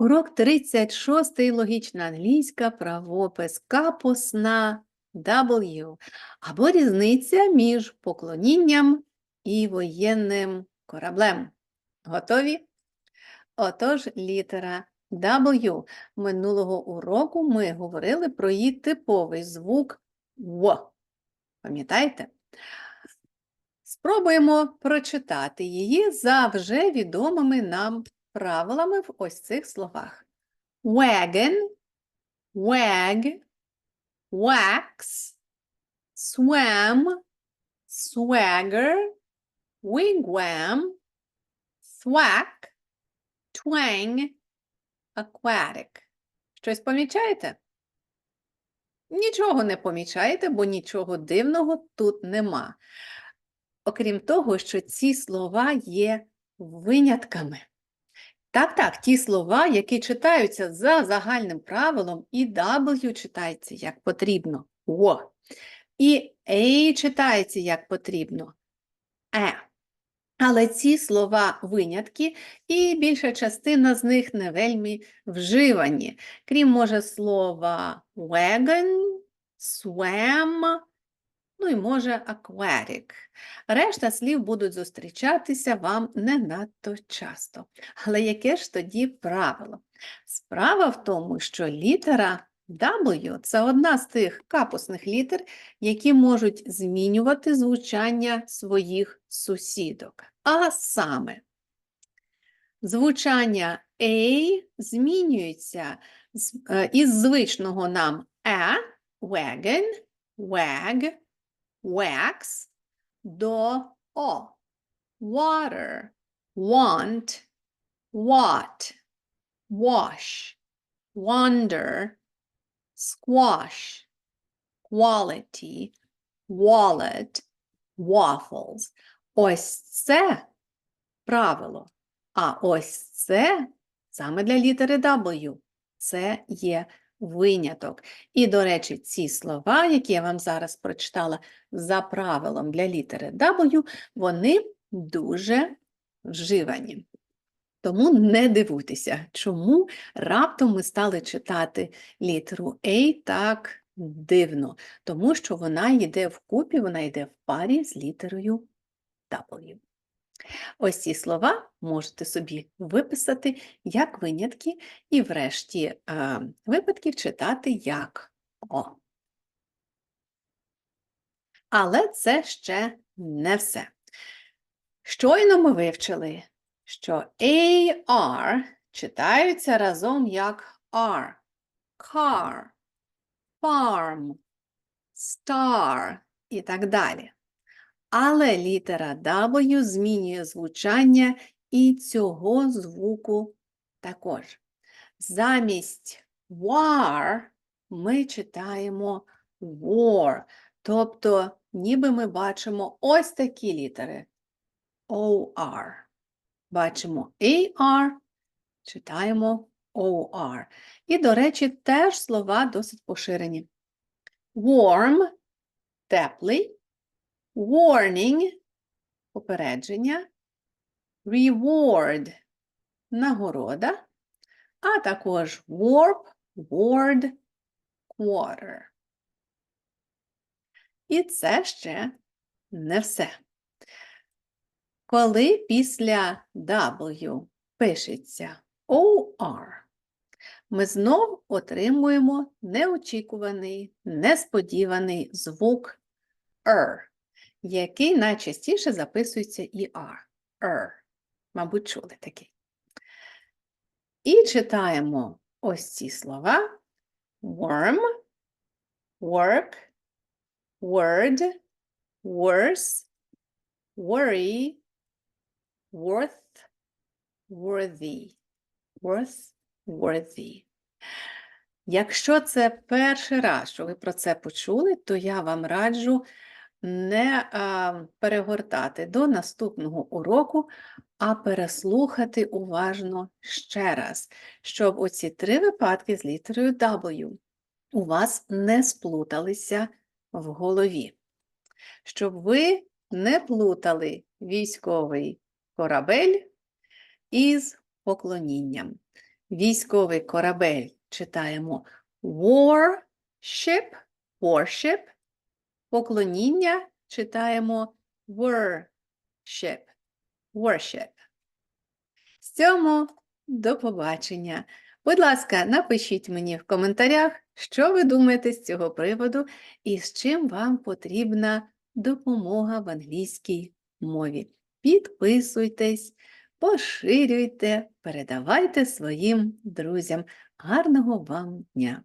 Урок 36. Логічна англійська правопис капос на W або різниця між поклонінням і воєнним кораблем. Готові? Отож, літера W. Минулого уроку ми говорили про її типовий звук В. Пам'ятаєте? Спробуємо прочитати її за вже відомими нам правилами в ось цих словах. Wagon, wag, wax, swam, swagger, wigwam, thwack, twang, aquatic. Щось помічаєте? Нічого не помічаєте, бо нічого дивного тут нема. Окрім того, що ці слова є винятками. Так, так, ті слова, які читаються за загальним правилом, і W читається як потрібно О. І A читається як потрібно Е. Але ці слова винятки, і більша частина з них не вельми вживані, крім, може, слова wagon, swam, ну і може aquatic. Решта слів будуть зустрічатися вам не надто часто. Але яке ж тоді правило? Справа в тому, що літера W – це одна з тих капусних літер, які можуть змінювати звучання своїх сусідок. А саме, звучання A змінюється е, із звичного нам E, wagon, wag, wax, до О. Water, want, what, wash, wonder, squash, quality, wallet, waffles. Ось це правило. А ось це саме для літери W. Це є виняток. І, до речі, ці слова, які я вам зараз прочитала за правилом для літери W, вони дуже вживані. Тому не дивуйтеся, чому раптом ми стали читати літеру A так дивно, тому що вона йде вкупі, вона йде в парі з літерою W. Ось ці слова можете собі виписати як винятки і врешті е, випадків читати як О. Але це ще не все. Щойно ми вивчили, що AR читаються разом як R. Car, farm, star і так далі. Але літера W змінює звучання і цього звуку також. Замість war ми читаємо war, тобто ніби ми бачимо ось такі літери OR. Бачимо AR, читаємо OR. І, до речі, теж слова досить поширені. Warm – теплий, warning – попередження, reward – нагорода, а також warp, ward, quarter. І це ще не все. Коли після W пишеться OR, ми знов отримуємо неочікуваний, несподіваний звук R, який найчастіше записується і R. R. Мабуть, чули такий. І читаємо ось ці слова: worm, work, word, worse, worry, worth, worthy. Worth, worthy. Якщо це перший раз, що ви про це почули, то я вам раджу не а, перегортати до наступного уроку, а переслухати уважно ще раз, щоб оці три випадки з літерою W у вас не сплуталися в голові. Щоб ви не плутали військовий корабель із поклонінням. військовий корабель читаємо warship, warship. Поклоніння читаємо worship, worship. З цьому до побачення. Будь ласка, напишіть мені в коментарях, що ви думаєте з цього приводу і з чим вам потрібна допомога в англійській мові. Підписуйтесь, поширюйте, передавайте своїм друзям. Гарного вам дня!